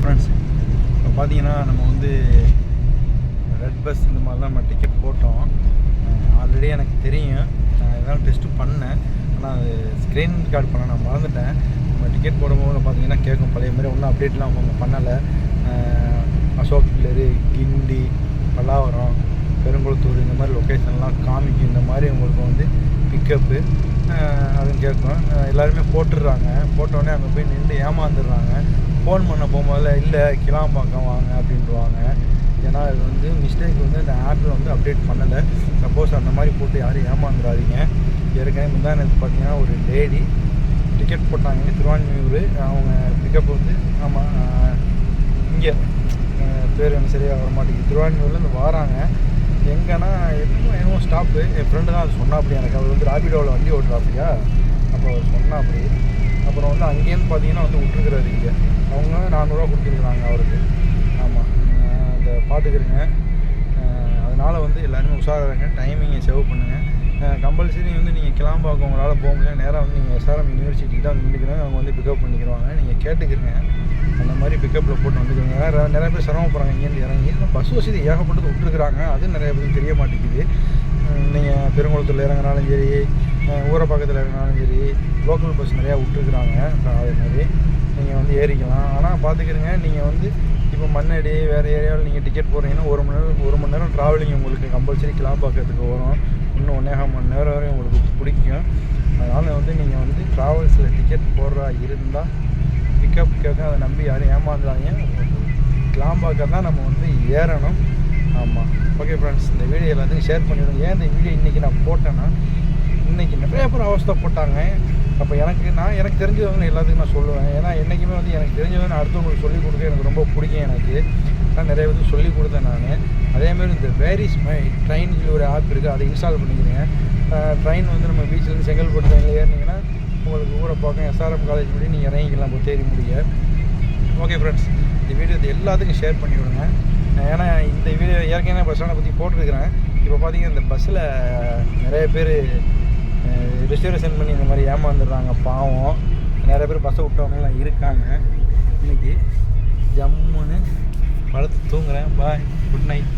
Friends இப்போ பார்த்தீங்கன்னா நம்ம வந்து ரெட் பஸ் இந்த மாதிரிலாம் நம்ம டிக்கெட் போட்டோம். ஆல்ரெடி எனக்கு தெரியும். நான் இதெல்லாம் டெஸ்ட்டு பண்ணேன். ஆனால் அது ஸ்க்ரீன் கார்டு பண்ண நான் மறந்துட்டேன். நம்ம டிக்கெட் போடும்போது பார்த்தீங்கன்னா கேட்கும் பழைய மாதிரி ஒன்றும் அப்டேட்லாம் அவங்க பண்ணலை. அசோக் பில்லரு கிண்டி பல்லாவரம் பெருங்குளத்தூர் இந்த மாதிரி லொக்கேஷன்லாம் காமிக்கும். இந்த மாதிரி உங்களுக்கு வந்து பிக்கப்பு அதுவும் கேட்கும். எல்லாருமே போட்டுடுறாங்க. போட்டோடனே அங்கே போய் நின்று ஏமாந்துடுறாங்க. ஃபோன் பண்ண போகும்போதில் இல்லை கிளாம்பாக்கம் வாங்க அப்படின்ட்டுவாங்க ஏன்னா இது வந்து மிஸ்டேக் வந்து அந்த ஆப்பில் வந்து அப்டேட் பண்ணலை. சப்போஸ் அந்த மாதிரி போட்டு யாரும் ஏமாந்துடாதீங்க ஏற்கனவே முந்தானத்து பார்த்தீங்கன்னா ஒரு லேடி டிக்கெட் போட்டாங்க. திருவான்மியூர் அவங்க பிக்கப் வந்து ஆமாம் இங்கே. பேர் எனக்கு சரியாக வர மாட்டேங்குது திருவான்மியூர்லேருந்து வராங்க. எங்கன்னா என்னமோ என்னமோ ஸ்டாப்பு என் ஃப்ரெண்டு தான் அது சொன்னாப்படி எனக்கு. அவர் வந்து ராபிடோவில் வண்டி ஓட்டுறாப்படியா அப்போ அவர் சொன்னாப்படி அப்புறம் வந்து அங்கேருந்து பார்த்தீங்கன்னா வந்து விட்டுருக்குறாரு இங்கே. நானூறுரூவா கொடுத்துருக்குறாங்க அவருக்கு. ஆமாம் அந்த பார்த்துக்கிறேங்க அதனால் வந்து எல்லாருமே உஷாராக டைமிங்கை சேவ் பண்ணுங்கள் கம்பல்சரி வந்து நீங்கள் கிளாம்பாக்கம் உங்களால் போக முடியல. நேராக வந்து நீங்கள் எஸ்ஆர்எம் யூனிவர்சிட்டிக்கு தான் நின்றுக்கிறோம் அவங்க வந்து பிக்கப் பண்ணிக்கிறாங்க நீங்கள் கேட்டுக்கிறங்க அந்த மாதிரி பிக்கப்பில் போட்டு வந்துக்கிறீங்க ஏன்னா நிறைய பேர் சிரமப்படுறாங்க. இங்கேருந்து இறங்கி. பஸ் வசதி ஏகப்பட்டது விட்டுருக்குறாங்க. அது நிறைய பேருக்கு தெரிய மாட்டேங்குது நீங்கள் பெருங்குளத்தூரில் இறங்கினாலும் சரி ஊரை பக்கத்தில் இறங்கினாலும் சரி லோக்கல் பஸ் நிறையா விட்டுருக்குறாங்க. அதே மாதிரி. வந்து ஏறிக்கலாம். ஆனால் பார்த்துக்கிறங்க நீங்கள் வந்து இப்போ மண்ணடி வேறு ஏரியாவில் நீங்கள் டிக்கெட் போடுறீங்கன்னா ஒரு மணி நேரம் ஒரு மணி நேரம் ட்ராவலிங் உங்களுக்கு கம்பல்சரி கிளாம்பாக்கத்துக்கு வரும். இன்னும் ஒன்றேகால் மணி நேரம் வரையும் உங்களுக்கு பிடிக்கும். அதனால் வந்து நீங்கள் வந்து ட்ராவல்ஸில் டிக்கெட் போடுறா இருந்தால் பிக்கப் கேட்க அதை நம்பி யாரும் ஏமாந்துடாங்க கிளாம்பாக்கம் தான் நம்ம வந்து ஏறணும். ஆமாம் ஓகே ஃப்ரெண்ட்ஸ் இந்த வீடியோ எல்லாத்துக்கும் ஷேர் பண்ணிவிடுங்க ஏன் இந்த வீடியோ இன்றைக்கி நான் போட்டேன்னா இன்றைக்கி நிறைய பேர் அவஸ்தைப்பட்டாங்க. அப்போ எனக்கு நான் எனக்கு தெரிஞ்சவங்க எல்லாத்துக்கும் நான் சொல்லுவேன். ஏன்னா என்றைக்குமே வந்து எனக்கு தெரிஞ்சவங்க நான் அடுத்தவங்களுக்கு சொல்லிக் கொடுக்க எனக்கு ரொம்ப பிடிக்கும் எனக்கு. நான் நிறைய பேருக்கு சொல்லிக் கொடுத்தேன் நான். அதேமாதிரி இந்த வேரிஸ் மை ட்ரெயின் சொல்லி ஒரு ஆப் இருக்குது அதை இன்ஸ்டால் பண்ணிக்கிறேன் ட்ரெயின் வந்து நம்ம பீச்சிலேருந்து செங்கல்பட்டு ட்ரெயினில் ஏறினீங்கன்னா உங்களுக்கு ஊரை பார்க்க எஸ்ஆர்எம் காலேஜ் முடி நீங்கள் இறங்கிக்கலாம். தேடி முடிய. ஓகே ஃப்ரெண்ட்ஸ் இந்த வீடியோ இது எல்லாத்துக்கும் ஷேர் பண்ணி விடுங்க. ஏன்னா இந்த வீடியோ ஏற்கனவே பஸ் ஸ்டாண்டை பற்றி போட்டிருக்கிறேன். இப்போ பார்த்தீங்கன்னா இந்த பஸ்ஸில் நிறைய பேர் ரிசர்வேஷன் பண்ணி இந்த மாதிரி ஏமாந்துடுறாங்க பாவம். நிறைய பேர் பஸ்ஸை விட்டவங்கலாம் இருக்காங்க. இன்னைக்கு ஜம்முன்னு படுத்து தூங்குறேன். Bye good night